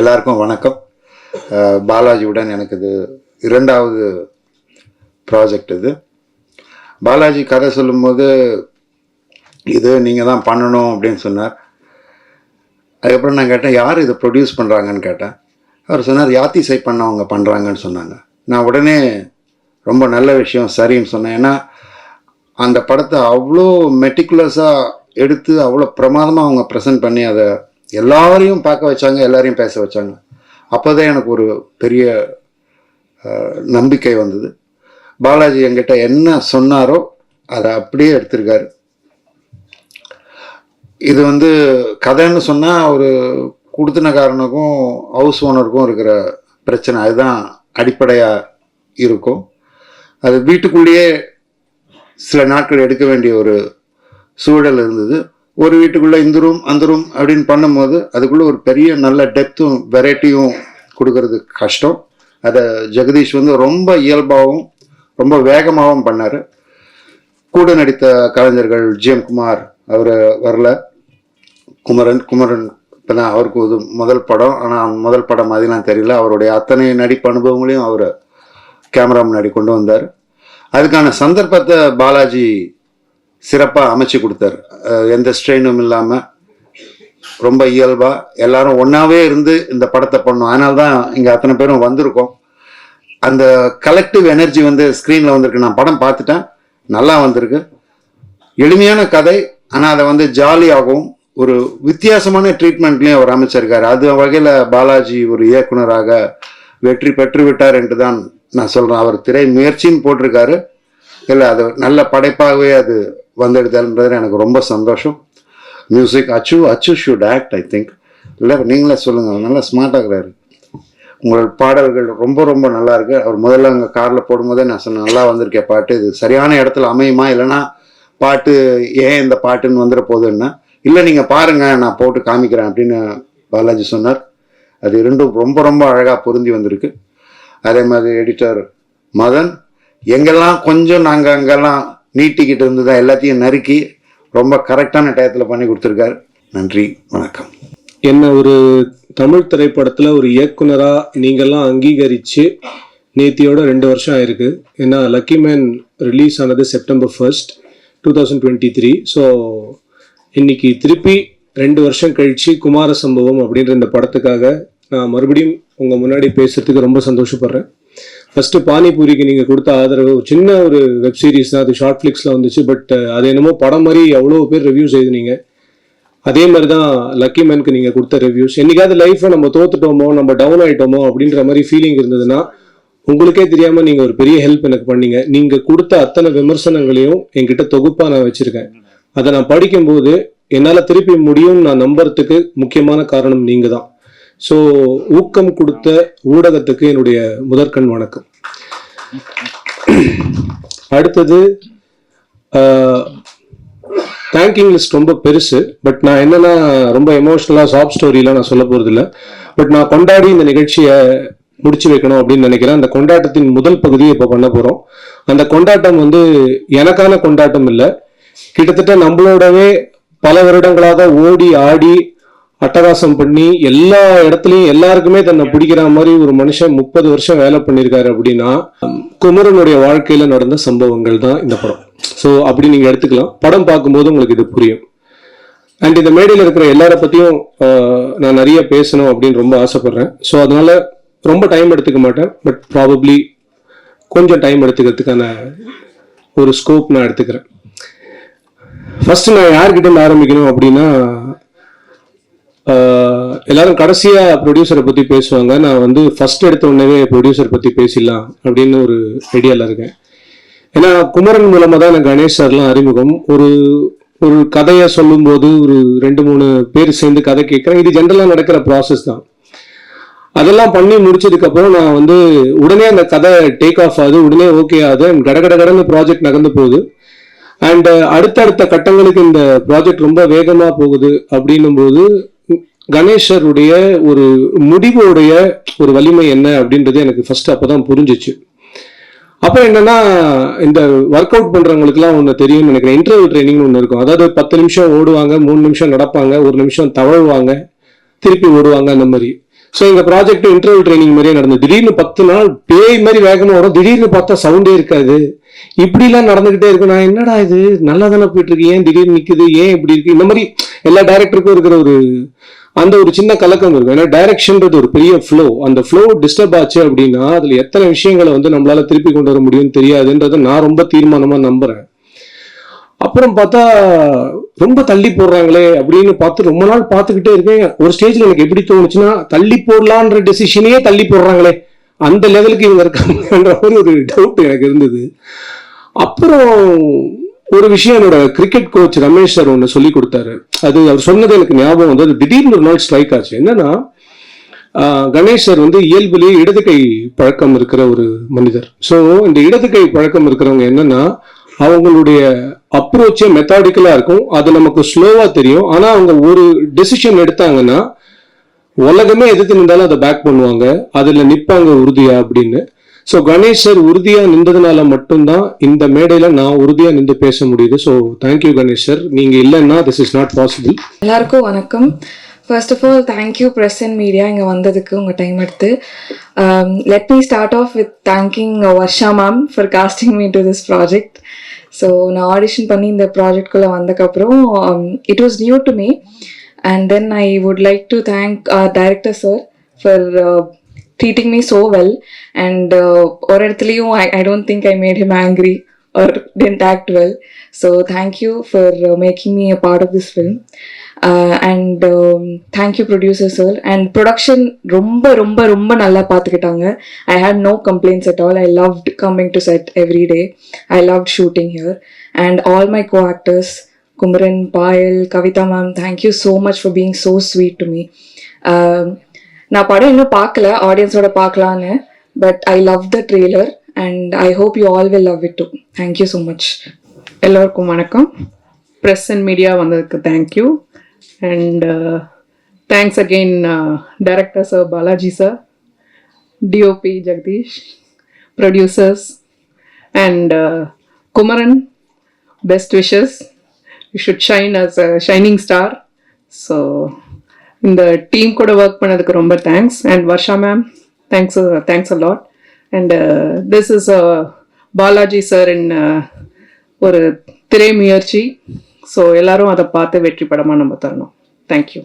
எல்லாருக்கும் வணக்கம். பாலாஜியுடன் எனக்கு இது இரண்டாவது ப்ராஜெக்ட் இது. பாலாஜி கதை சொல்லும்போது இது நீங்கள் தான் பண்ணணும் அப்படின்னு சொன்னார். அதுக்கப்புறம் நான் கேட்டேன் யார் இதை ப்ரொடியூஸ் பண்ணுறாங்கன்னு கேட்டேன். அவர் சொன்னார் யாத்திசை பண்ணவங்க பண்ணுறாங்கன்னு சொன்னாங்க. நான் உடனே ரொம்ப நல்ல விஷயம் சரின்னு சொன்னேன். ஏன்னா அந்த படத்தை அவ்வளோ மெட்டிகுலஸாக எடுத்து அவ்வளோ பிரமாதமாக அவங்க ப்ரெசென்ட் பண்ணி அதை எல்லாரையும் பார்க்க வச்சாங்க எல்லாரையும் பேச வச்சாங்க. அப்போதான் எனக்கு ஒரு பெரிய நம்பிக்கை வந்தது. பாலாஜி என்கிட்ட என்ன சொன்னாரோ அதை அப்படியே எடுத்திருக்காரு. இது வந்து கதைன்னு சொன்னால் ஒரு கொடுத்தனக்காரனுக்கும் ஹவுஸ் ஓனருக்கும் இருக்கிற பிரச்சனை. அதுதான் அடிப்படையாக இருக்கும். அது வீட்டுக்குள்ளேயே சில நாட்கள் எடுக்க வேண்டிய ஒரு சூழல் இருந்தது. ஒரு வீட்டுக்குள்ளே இந்த ரூம் அந்த ரூம் அப்படின்னு பண்ணும்போது அதுக்குள்ளே ஒரு பெரிய நல்ல டெப்த்தும் வெரைட்டியும் கொடுக்கறது கஷ்டம். அதை ஜெகதீஷ் வந்து ரொம்ப இயல்பாகவும் ரொம்ப வேகமாகவும் பண்ணார். கூட நடித்த கலைஞர்கள் ஜிஎம் குமார் அவர் வரல. குமரன் குமரன் இப்போ தான் அவருக்கு இது முதல் படம். ஆனால் முதல் படம் மாதிரிலாம் தெரியல. அவருடைய அத்தனை நடிப்பு அனுபவங்களையும் அவர் கேமரா முன்னாடி கொண்டு வந்தார். அதுக்கான சந்தர்ப்பத்தை பாலாஜி சிறப்பாக அமைச்சு கொடுத்தாரு. எந்த ஸ்ட்ரெயினும் இல்லாமல் ரொம்ப இயல்பாக எல்லாரும் ஒன்றாவே இருந்து இந்த படத்தை பண்ணோம். அதனால தான் இங்கே அத்தனை பேரும் வந்திருக்கோம். அந்த கலெக்டிவ் எனர்ஜி வந்து ஸ்க்ரீனில் வந்திருக்கு. நான் படம் பார்த்துட்டேன். நல்லா வந்திருக்கு. எளிமையான கதை. ஆனால் அதை வந்து ஜாலியாகவும் ஒரு வித்தியாசமான ட்ரீட்மெண்ட்லேயும் அவர் அமைச்சிருக்காரு. அது வகையில் பாலாஜி ஒரு இயக்குனராக வெற்றி பெற்று விட்டார் என்று தான் நான் சொல்கிறேன் அவர் திரை முயற்சின்னு போட்டிருக்காரு. இல்லை அது நல்ல படைப்பாகவே அது வந்தெடுத்தாருன்றது எனக்கு ரொம்ப சந்தோஷம். மியூசிக் அச்சு அச்சு ஷுட் ஆக்ட் ஐ திங்க் இல்லை நீங்களே சொல்லுங்கள் நல்லா ஸ்மார்ட்டாகிறாரு உங்கள் பாடல்கள் ரொம்ப ரொம்ப நல்லா இருக்கு. அவர் முதல்ல அங்கே காரில் போடும்போதே நான் சொன்னேன் நல்லா வந்திருக்கேன் பாட்டு. இது சரியான இடத்துல அமையுமா? இல்லைன்னா பாட்டு ஏன் இந்த பாட்டுன்னு வந்துட போகுதுன்னா இல்லை நீங்கள் பாருங்கள் நான் போட்டு காமிக்கிறேன் அப்படின்னு பாலாஜி சொன்னார். அது இரண்டும் ரொம்ப ரொம்ப அழகாக பொருந்தி வந்திருக்கு. அதே மாதிரி எடிட்டர் மதன் எங்கெல்லாம் கொஞ்சம் நாங்கள் அங்கெல்லாம் நீட்டிக்கிட்டு இருந்ததா எல்லாத்தையும் நறுக்கி ரொம்ப கரெக்டான டயத்தில் பண்ணி கொடுத்துருக்காரு. நன்றி வணக்கம். என்ன ஒரு தமிழ் திரைப்படத்தில் ஒரு இயக்குனராக நீங்கள்லாம் அங்கீகரித்து நேத்தியோட ரெண்டு வருஷம் ஆயிருக்கு. ஏன்னா லக்கி மேன் ரிலீஸ் ஆனது September first two thousand twenty three so இன்னைக்கு திருப்பி ரெண்டு வருஷம் கழிச்சு குமார சம்பவம் அப்படின்ற இந்த படத்துக்காக நான் மறுபடியும் உங்கள் முன்னாடி பேசுகிறதுக்கு ரொம்ப சந்தோஷப்படுறேன். ஃபர்ஸ்ட் பானிபூரிக்கு நீங்க கொடுத்த ஆதரவு சின்ன ஒரு வெப் சீரிஸ் தான் அது ஷார்ட் ஃபிளிக்ஸ்ல வந்துச்சு பட் அது என்னமோ படம் மாதிரி அவ்வளோ பேர் ரிவ்யூஸ் எழுதுனீங்க அதே மாதிரி தான் லக்கி மேனுக்கு நீங்கள் கொடுத்த ரிவ்யூஸ் என்னைக்காவது லைஃப்பை நம்ம தோத்துட்டோமோ நம்ம டவுன் ஆயிட்டோமோ அப்படின்ற மாதிரி ஃபீலிங் இருந்ததுன்னா உங்களுக்கே தெரியாம நீங்க ஒரு பெரிய ஹெல்ப் எனக்கு பண்ணீங்க. நீங்க கொடுத்த அத்தனை விமர்சனங்களையும் என்கிட்ட தொகுப்பா நான் வச்சிருக்கேன். அதை நான் படிக்கும்போது என்னால் திருப்பி முடியும்னு நான் நம்புறதுக்கு முக்கியமான காரணம் நீங்க தான் ஸோ ஊக்கம் கொடுத்த ஊடகத்துக்கு என்னுடைய முதற்கண் வணக்கம். அடுத்தது தேங்கிங் லிஸ்ட் ரொம்ப பெருசு பட் நான் என்னன்னா ரொம்ப எமோஷ்னலாக சாஃப்ட் ஸ்டோரிலாம் நான் சொல்ல போகிறதில்ல பட் நான் கொண்டாடி இந்த நிகழ்ச்சியை முடிச்சு வைக்கணும் அப்படின்னு நினைக்கிறேன். அந்த கொண்டாட்டத்தின் முதல் பகுதியை இப்போ பண்ண போகிறோம் அந்த கொண்டாட்டம் வந்து எனக்கான கொண்டாட்டம் இல்லை. கிட்டத்தட்ட நம்மளோடவே பல வருடங்களாக ஓடி ஆடி அட்டகாசம் பண்ணி எல்லா இடத்துலயும் எல்லாருக்குமே தன்னை பிடிக்கிற மாதிரி ஒரு மனுஷன் முப்பது வருஷம் வேலை பண்ணியிருக்காரு அப்படின்னா குமரனுடைய வாழ்க்கையில நடந்த சம்பவங்கள் தான் இந்த படம். ஸோ அப்படி நீங்க எடுத்துக்கலாம். படம் பார்க்கும்போது உங்களுக்கு இது புரியும். அண்ட் இந்த மேடையில் இருக்கிற எல்லார பத்தியும் நான் நிறைய பேசணும் அப்படின்னு ரொம்ப ஆசைப்படுறேன். ஸோ அதனால ரொம்ப டைம் எடுத்துக்க மாட்டேன். பட் ப்ராபப்ளி கொஞ்சம் டைம் எடுத்துக்கிறதுக்கான ஒரு ஸ்கோப் நான் எடுத்துக்கிறேன். ஃபர்ஸ்ட் நான் யார்கிட்ட ஆரம்பிக்கணும் அப்படின்னா எல்லாரும் கடைசியா ப்ரொடியூசரை பத்தி பேசுவாங்க. நான் வந்து ஃபர்ஸ்ட் எடுத்த உடனே ப்ரொடியூசர் பத்தி பேசிடலாம் அப்படின்னு ஒரு ஐடியால இருக்கேன். ஏன்னா குமரன் மூலமா தான் எனக்கு கணேஷ் சார்லாம் அறிமுகம். ஒரு ஒரு கதையை சொல்லும்போது ஒரு ரெண்டு மூணு பேர் சேர்ந்து கதை கேட்குறேன். இது ஜென்ரலாக நடக்கிற ப்ராசஸ் தான். அதெல்லாம் பண்ணி முடிச்சதுக்கப்புறம் நான் வந்து உடனே அந்த கதை டேக் ஆஃப் ஆகுது. உடனே ஓகே ஆகுது. அண்ட் கட கட கடன்னு ப்ராஜெக்ட் நகர்ந்து போகுது. அண்ட் அடுத்தடுத்த கட்டங்களுக்கு இந்த ப்ராஜெக்ட் ரொம்ப வேகமாக போகுது அப்படின்னும் போது கணேஷருடைய ஒரு முடிவுடைய ஒரு வலிமை என்ன அப்படின்றது எனக்கு ஃபர்ஸ்ட் அப்போதான் புரிஞ்சிச்சு. அப்போ என்னன்னா இந்த ஒர்க் அவுட் பண்றவங்களுக்குலாம் ஒன்று தெரியும் நினைக்கிறேன். இன்டர்வல் ட்ரைனிங் ஒன்று இருக்கும். அதாவது பத்து நிமிஷம் ஓடுவாங்க மூணு நிமிஷம் நடப்பாங்க ஒரு நிமிஷம் தவழுவாங்க திருப்பி ஓடுவாங்க அந்த மாதிரி. ஸோ எங்கள் ப்ராஜெக்ட் இன்டர்வல் ட்ரைனிங் மாதிரியே நடந்தது. திடீர்னு பத்து நாள் பேய் மாதிரி வேகமாக வரும் திடீர்னு பார்த்தா சவுண்டே இருக்காது. இப்படிலாம் நடந்துகிட்டே இருக்கு நான் என்னடா இது? நல்லா தானே போயிட்டு இருக்கு. ஏன் திடீர்னு நிற்குது ஏன் இப்படி இருக்கு? இந்த மாதிரி எல்லா டேரக்டருக்கும் இருக்கிற ஒரு அந்த ஒரு சின்ன கலக்கம் இருக்கும் ஏன்னா டைரக்ஷன்றது ஒரு பெரிய ஃப்ளோ அந்த ஃப்ளோ டிஸ்டர்ப் ஆச்சு அப்படின்னா அதுல எத்தனை விஷயங்களை வந்து நம்மளால திருப்பி கொண்டு வர முடியும்னு தெரியாதுன்றதை நான் ரொம்ப தீர்மானமா நம்புறேன். அப்புறம் பார்த்தா ரொம்ப தள்ளி போடுறாங்களே அப்படின்னு பார்த்து ரொம்ப நாள் பார்த்துக்கிட்டே இருக்கேன். ஒரு ஸ்டேஜ்ல எனக்கு எப்படி தோணுச்சுன்னா தள்ளி போடலான்ற டெசிஷனையே தள்ளி போடுறாங்களே. அந்த லெவலுக்கு இவங்க இருக்காங்கன்ற மாதிரி ஒரு டவுட் எனக்கு இருந்தது. அப்புறம் ஒரு விஷயம் என்னோட கிரிக்கெட் கோச் ரமேஷ் சார் ஒன்று சொல்லி கொடுத்தாரு. அது அவர் சொன்னது எனக்கு ஞாபகம் வந்து அது திடீர்னு ஒரு நாள் ஸ்ட்ரைக் ஆச்சு. என்னன்னா கணேஷ் சார் வந்து இயல்புலேயே இடது கை பழக்கம் இருக்கிற ஒரு மனிதர். ஸோ இந்த இடது கை பழக்கம் இருக்கிறவங்க என்னன்னா அவங்களுடைய அப்ரோச்சே மெத்தாடிக்கலாக இருக்கும். அது நமக்கு ஸ்லோவாக தெரியும். ஆனால் அவங்க ஒரு டெசிஷன் எடுத்தாங்கன்னா உலகமே எதிர்த்து நின்றாலும் அதை பேக் பண்ணுவாங்க. அதில் நிற்பாங்க உறுதியா அப்படின்னு. ஸோ கணேஷ் சார் உறுதியாக நின்றதுனால மட்டும்தான் இந்த மேடையில் நான் உறுதியாக நின்று பேச முடியுது. ஸோ தேங்க்யூ கணேஷ் சார் நீங்கள் இல்லைன்னா திஸ் இஸ் நாட் பாசிபிள் எல்லாருக்கும் வணக்கம். First of all thank you press and media இங்கே வந்ததுக்கு உங்கள் டைம் எடுத்து. Let me start off with thanking Varsha ma'am for casting me to this project so நான் audition பண்ணி இந்த ப்ராஜெக்ட்குள்ளே வந்தக்கப்புறம் it was new to me and then I would like to thank director sir for Treating me so well and ஒரு இடத்துலையும் I I don't think I made him angry or didn't act well. So thank you for uh, making me a part of this film. Uh, and um, thank you producer sir and production ரொம்ப ரொம்ப ரொம்ப நல்லா பார்த்துக்கிட்டாங்க ஐ had no complaints at all i loved coming to set every day i loved shooting here and all my co-actors kumaran payal kavita ma'am thank you so much for being so sweet to me um, நான் படம் இன்னும் பார்க்கல ஆடியன்ஸோட பார்க்கலான்னு. But I love the trailer and I hope you all will love it too thank you so much எல்லோருக்கும் வணக்கம். Press and media வந்ததுக்கு thank you and thanks again director sir Balaji sir DOP Jagadish producers and Kumaran best wishes you should shine as a shining star so இந்த team கூட work பண்ணதுக்கு ரொம்ப thanks and Varsha ma'am thanks thanks a lot and this is Balaji sir in ஒரு திரை முயற்சி. So எல்லாரும் அதை பார்த்து வெற்றி படமாக நம்ம தரணும். தேங்க்யூ